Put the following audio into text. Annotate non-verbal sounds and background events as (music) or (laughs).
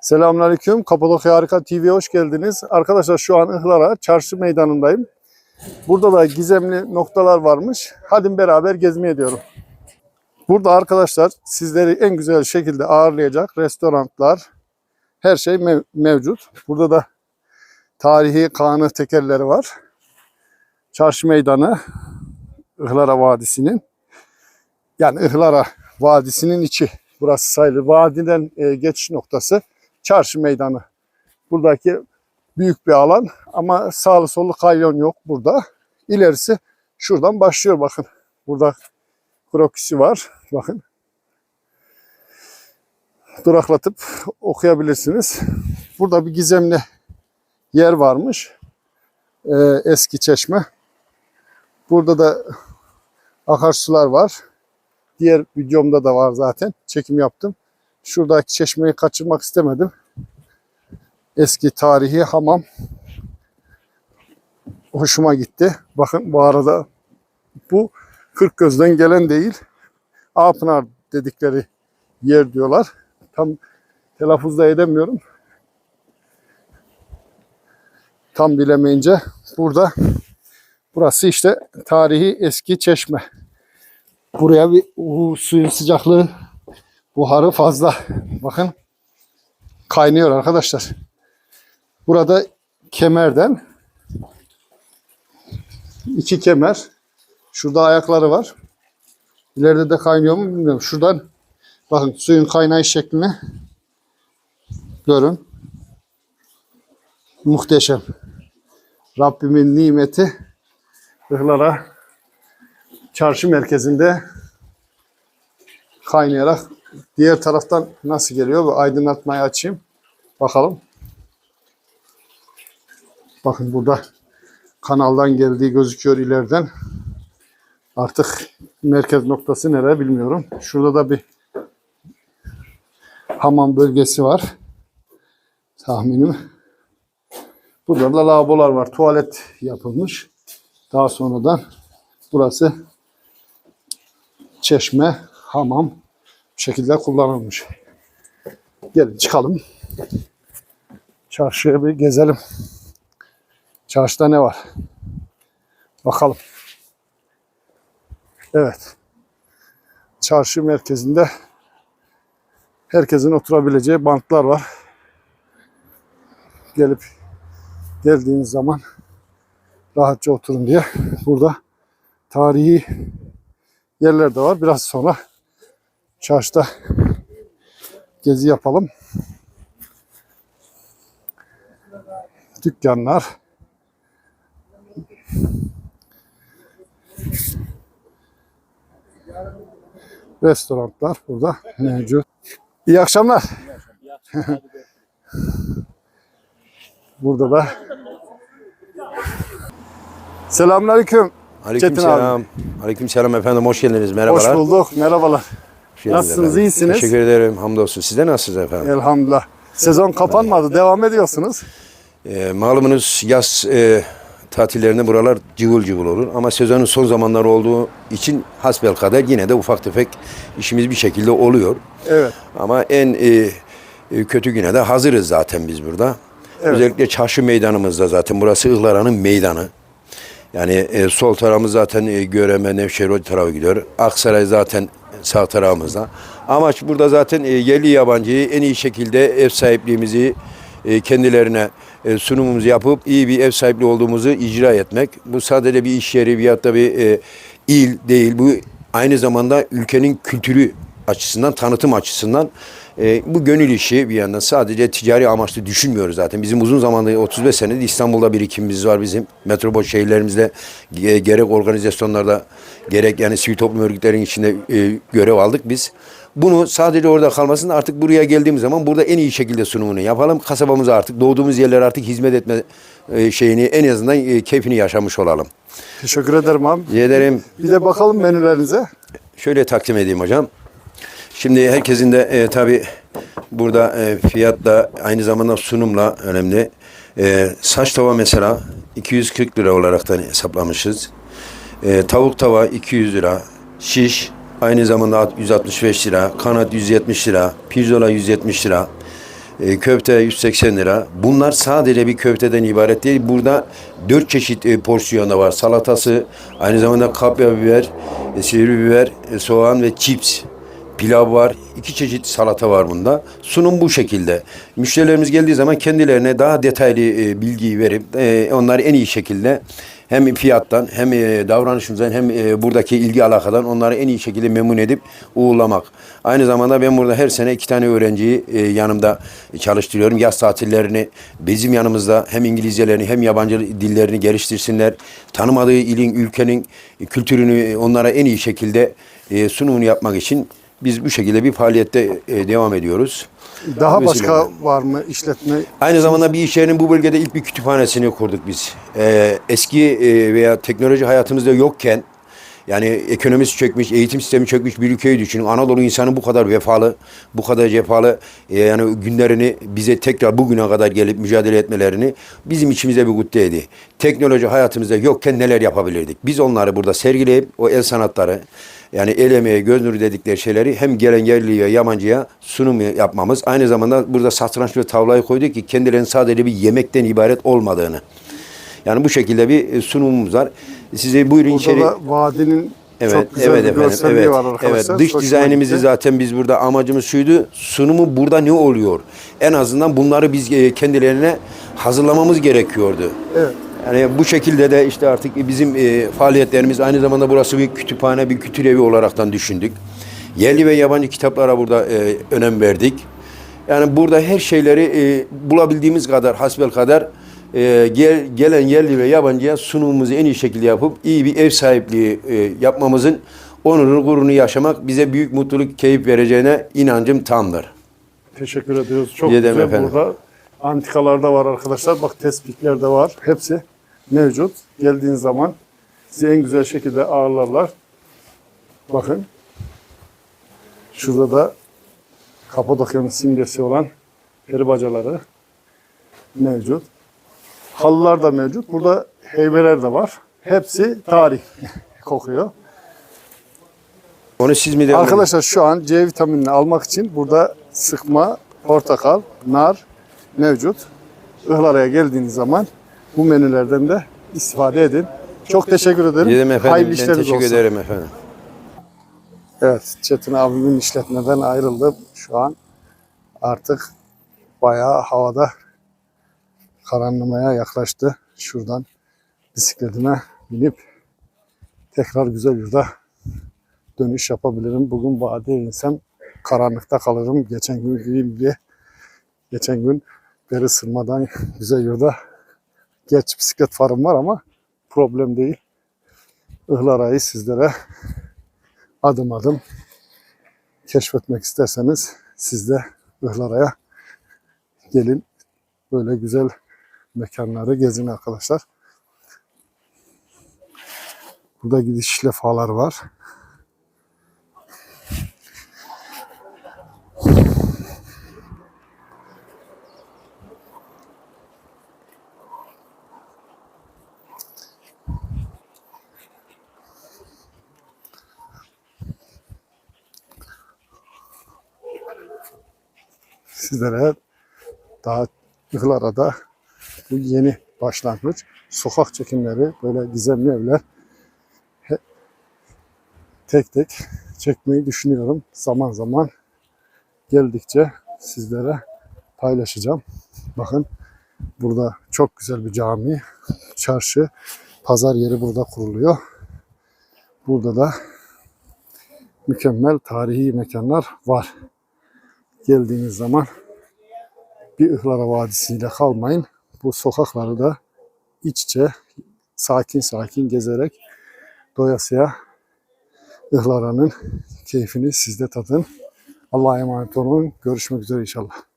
Selamünaleyküm. Kapadokya Harika TV'ye hoş geldiniz. Arkadaşlar şu an Ihlara Çarşı Meydanı'ndayım. Burada da gizemli noktalar varmış. Hadi beraber gezmeye diyorum. Burada arkadaşlar sizleri en güzel şekilde ağırlayacak restoranlar, her şey mev- mevcut. Burada da tarihi kanı tekerleri var. Çarşı Meydanı, Ihlara Vadisi'nin. Yani Ihlara Vadisi'nin içi. Burası sayılır. Vadiden e, geçiş noktası çarşı meydanı. Buradaki büyük bir alan ama sağlı sollu kanyon yok burada. İlerisi şuradan başlıyor bakın. Burada krokisi var. Bakın. Duraklatıp okuyabilirsiniz. Burada bir gizemli yer varmış. Ee, eski çeşme. Burada da akarsular var. Diğer videomda da var zaten. Çekim yaptım. Şuradaki çeşmeyi kaçırmak istemedim. Eski tarihi hamam. Hoşuma gitti. Bakın bu arada bu Kırkgöz'den gelen değil. Ağpınar dedikleri yer diyorlar. Tam telaffuz da edemiyorum. Tam bilemeyince burada burası işte tarihi eski çeşme. Buraya bir u, suyun sıcaklığı buharı fazla. (laughs) Bakın kaynıyor arkadaşlar. Burada kemerden iki kemer. Şurada ayakları var. İleride de kaynıyor mu bilmiyorum. Şuradan bakın suyun kaynayış şeklini görün. Muhteşem. Rabbimin nimeti Ihlara çarşı merkezinde kaynayarak diğer taraftan nasıl geliyor? Bu aydınlatmayı açayım. Bakalım. Bakın burada kanaldan geldiği gözüküyor ileriden. Artık merkez noktası nere bilmiyorum. Şurada da bir hamam bölgesi var. Tahminim. Burada da lavabolar var. Tuvalet yapılmış. Daha sonradan burası çeşme, hamam şekilde kullanılmış. Gelin çıkalım. Çarşıya bir gezelim. Çarşıda ne var? Bakalım. Evet. Çarşı merkezinde herkesin oturabileceği banklar var. Gelip geldiğiniz zaman rahatça oturun diye burada tarihi yerler de var. Biraz sonra çarşıda gezi yapalım. Dükkanlar. Restoranlar burada mevcut. İyi akşamlar. burada da Selamünaleyküm. Çetin abi. Aleykümselam. Aleykümselam efendim hoş geldiniz. Merhabalar. Hoş bulduk. Merhabalar. Geldiniz Nasılsınız, efendim. iyisiniz? Teşekkür ederim. Hamdolsun. Siz de nasılsınız efendim? Elhamdülillah. Sezon kapanmadı. Devam ediyorsunuz. Ee, malumunuz yaz e, tatillerinde buralar cıvıl cıvıl olur. Ama sezonun son zamanları olduğu için hasbel kadar yine de ufak tefek işimiz bir şekilde oluyor. Evet. Ama en e, e, kötü güne de hazırız zaten biz burada. Evet. Özellikle çarşı meydanımızda zaten burası Ihlara'nın meydanı. Yani e, sol tarafımız zaten e, Göreme, Nevşehir o tarafa gidiyor. Aksaray zaten sağ tarafımızda. Amaç burada zaten e, yerli yabancıyı en iyi şekilde ev sahipliğimizi e, kendilerine e, sunumumuzu yapıp iyi bir ev sahipliği olduğumuzu icra etmek. Bu sadece bir iş yeri veyahut da bir il değil. Bu aynı zamanda ülkenin kültürü açısından, tanıtım açısından e, bu gönül işi bir yandan sadece ticari amaçlı düşünmüyoruz zaten. Bizim uzun zamandır 35 senedir İstanbul'da birikimimiz var bizim. Metropol şehirlerimizde e, gerek organizasyonlarda gerek yani sivil toplum örgütlerinin içinde e, görev aldık biz. Bunu sadece orada kalmasın artık buraya geldiğimiz zaman burada en iyi şekilde sunumunu yapalım. Kasabamıza artık doğduğumuz yerlere artık hizmet etme e, şeyini en azından e, keyfini yaşamış olalım. Teşekkür ederim abi. Ederim. Bir de bakalım menülerinize. Şöyle takdim edeyim hocam. Şimdi herkesin de e, tabi burada e, fiyat da aynı zamanda sunumla önemli. E, saç tava mesela 240 lira olaraktan hesaplamışız. E, tavuk tava 200 lira. Şiş aynı zamanda 165 lira. Kanat 170 lira. Pirzola 170 lira. E, köfte 180 lira. Bunlar sadece bir köfteden ibaret değil. Burada dört çeşit e, porsiyonda var. Salatası, aynı zamanda kapya biber, e, sivri biber, e, soğan ve chips. Pilav var. iki çeşit salata var bunda. Sunum bu şekilde. Müşterilerimiz geldiği zaman kendilerine daha detaylı e, bilgiyi verip e, onları en iyi şekilde hem fiyattan hem e, davranışımızdan hem e, buradaki ilgi alakadan onları en iyi şekilde memnun edip uğurlamak. Aynı zamanda ben burada her sene iki tane öğrenciyi e, yanımda çalıştırıyorum. Yaz tatillerini bizim yanımızda hem İngilizcelerini hem yabancı dillerini geliştirsinler. Tanımadığı ilin, ülkenin kültürünü onlara en iyi şekilde e, sunumunu yapmak için biz bu şekilde bir faaliyette e, devam ediyoruz. Daha Bu başka var mı işletme? Aynı zamanda bir iş yerinin bu bölgede ilk bir kütüphanesini kurduk biz. Ee, eski e, veya teknoloji hayatımızda yokken yani ekonomisi çökmüş, eğitim sistemi çökmüş bir ülkeyi düşünün. Anadolu insanı bu kadar vefalı, bu kadar cefalı e, yani günlerini bize tekrar bugüne kadar gelip mücadele etmelerini bizim içimize bir guddeydi. Teknoloji hayatımızda yokken neler yapabilirdik? Biz onları burada sergileyip o el sanatları yani el emeği, göz nuru dedikleri şeyleri hem gelen yerliye, yabancıya sunum yapmamız. Aynı zamanda burada satranç ve tavlayı koyduk ki kendilerinin sadece bir yemekten ibaret olmadığını. Yani bu şekilde bir sunumumuz var. Size buyurun Burada içeri. da vadinin Evet, çok güzel evet bir efendim. görselliği Evet, var arkadaşlar. evet. Dış Hoşuma dizaynımızı gitti. zaten biz burada amacımız şuydu. Sunumu burada ne oluyor? En azından bunları biz e, kendilerine hazırlamamız gerekiyordu. Evet. Yani bu şekilde de işte artık bizim e, faaliyetlerimiz aynı zamanda burası bir kütüphane, bir kültür evi olaraktan düşündük. Yerli ve yabancı kitaplara burada e, önem verdik. Yani burada her şeyleri e, bulabildiğimiz kadar, hasbel kadar e, gel, gelen yerli ve yabancıya sunumumuzu en iyi şekilde yapıp iyi bir ev sahipliği e, yapmamızın onurunu, gururunu yaşamak bize büyük mutluluk, keyif vereceğine inancım tamdır. Teşekkür ediyoruz. Çok Yedim güzel efendim. burada. Antikalar da var arkadaşlar. Bak tespitler de var. Hepsi mevcut. Geldiğin zaman sizi en güzel şekilde ağırlarlar. Bakın. Şurada da Kapadokya'nın simgesi olan peri bacaları mevcut. Halılar da mevcut. Burada heybeler de var. Hepsi tarih (laughs) kokuyor. Onu siz mi devam Arkadaşlar şu an C vitaminini almak için burada sıkma, portakal, nar mevcut. Ihlara'ya geldiğiniz zaman bu menülerden de istifade edin. Çok teşekkür ederim. Dedim efendim, Hayırlı ben işleriniz teşekkür olsun. ederim efendim. Evet, Çetin abimin işletmeden ayrıldım. Şu an artık bayağı havada karanlamaya yaklaştı. Şuradan bisikletime binip tekrar güzel yurda dönüş yapabilirim. Bugün vadiye insem karanlıkta kalırım. Geçen gün gideyim diye geçen gün beri sırmadan güzel yurda geç bisiklet farım var ama problem değil. Ihlara'yı sizlere adım adım keşfetmek isterseniz siz de Ihlara'ya gelin. Böyle güzel mekanları gezin arkadaşlar. Burada gidiş lefalar var. Sizlere daha Ihlara'da bu yeni başlangıç sokak çekimleri böyle gizemli evler tek tek çekmeyi düşünüyorum. Zaman zaman geldikçe sizlere paylaşacağım. Bakın burada çok güzel bir cami, çarşı, pazar yeri burada kuruluyor. Burada da mükemmel tarihi mekanlar var. Geldiğiniz zaman bir Ihlara Vadisi'yle kalmayın. Bu sokakları da iç içe sakin sakin gezerek doyasıya Ihlara'nın keyfini sizde tadın. Allah'a emanet olun. Görüşmek üzere inşallah.